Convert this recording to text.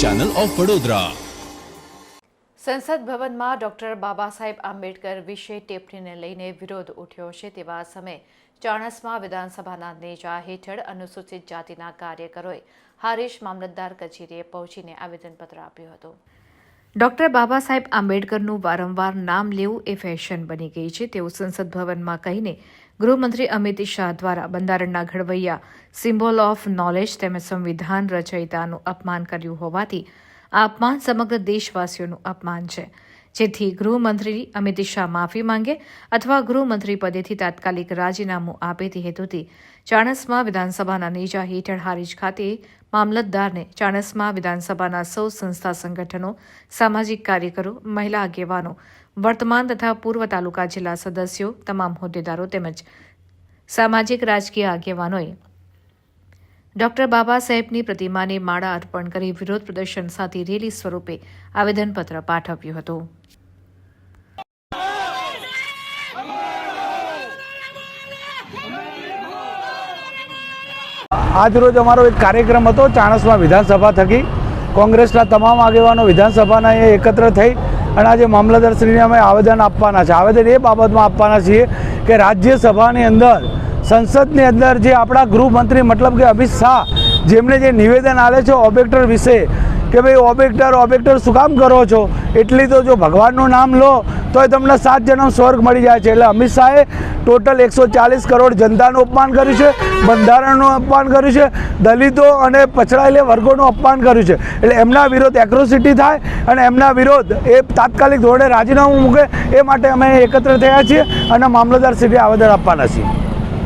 Channel of Vadodara સંસદ ભવનમાં doctor Baba Saheb Ambedkar વિશે ટિપ્પણીને લઈને વિરોધ ઉઠ્યો છે તેવા સમયે ચાણસમાં વિધાનસભાના નેજા હેઠળ અનુસૂચિત જાતિના કાર્યકરોએ હારીશ મામલતદાર કચેરીએ પહોંચીને આવેદનપત્ર આપ્યું હતું. ડોક્ટર બાબા સાહેબ આંબેડકરનું વારંવાર નામ લેવું એ ફેશન બની ગઈ છે. તેવું સંસદ ભવનમાં કહીને ગૃહમંત્રી અમિત શાહ દ્વારા બંધારણના ઘડવૈયા સિમ્બોલ ઓફ નોલેજ તેમજ સંવિધાન રચયિતાનું અપમાન કર્યું હોવાથી આ અપમાન સમગ્ર દેશવાસીઓનું અપમાન છે. જેથી ગૃહમંત્રી અમિત શાહ માફી માંગે અથવા ગૃહમંત્રી પદેથી તાત્કાલિક રાજીનામું આપે તે હેતુથી ચાણસમાં વિધાનસભાના નેજા હેઠળ હારીજ ખાતે મામલતદારને ચાણસમાં વિધાનસભાના સૌ સંસ્થા સંગઠનો, સામાજિક કાર્યકરો, મહિલા આગેવાનો, વર્તમાન તથા પૂર્વ તાલુકા જિલ્લા સદસ્યો, તમામ હોદ્દેદારો તેમજ સામાજિક રાજકીય આગેવાનોએ ડોક્ટર બાબા સાહેબની પ્રતિમાને માળા અર્પણ કરી વિરોધ પ્રદર્શન સાથે રેલી સ્વરૂપે આવેદનપત્ર પાઠવ્યું હતું. આજરોજ અમારો એક કાર્યક્રમ હતો, ચાણસમાં વિધાનસભા થકી. કોંગ્રેસના તમામ આગેવાનો વિધાનસભાના એ એકત્ર થઈ અને આજે મામલતદારશ્રીને અમે આવેદન આપવાના છે. આવેદન એ બાબતમાં આપવાના છીએ કે રાજ્યસભાની અંદર સંસદની અંદર જે આપણા ગૃહમંત્રી મતલબ કે અમિત શાહ જેમને જે નિવેદન આલે છે ઓબેક્ટર વિશે કે ભાઈ ઓબેક્ટર ઓબેક્ટર શું કામ કરો છો? એટલી તો જો ભગવાનનું નામ લો, તોય તમને સાત જન્મ સ્વર્ગ મળી જાય છે. એટલે અમિત શાહે ટોટલ એકસો ચાલીસ કરોડ જનતાનું અપમાન કર્યું છે, બંધારણનું અપમાન કર્યું છે, દલિતો અને પછડાયેલા વર્ગોનું અપમાન કર્યું છે. એટલે એમના વિરોધ એક્રોસિટી થાય અને એમના વિરોધ એ તાત્કાલિક ધોરણે રાજીનામું મૂકે, એ માટે અમે એકત્ર થયા છીએ અને મામલતદાર શ્રીને આવેદન આપવાના છીએ.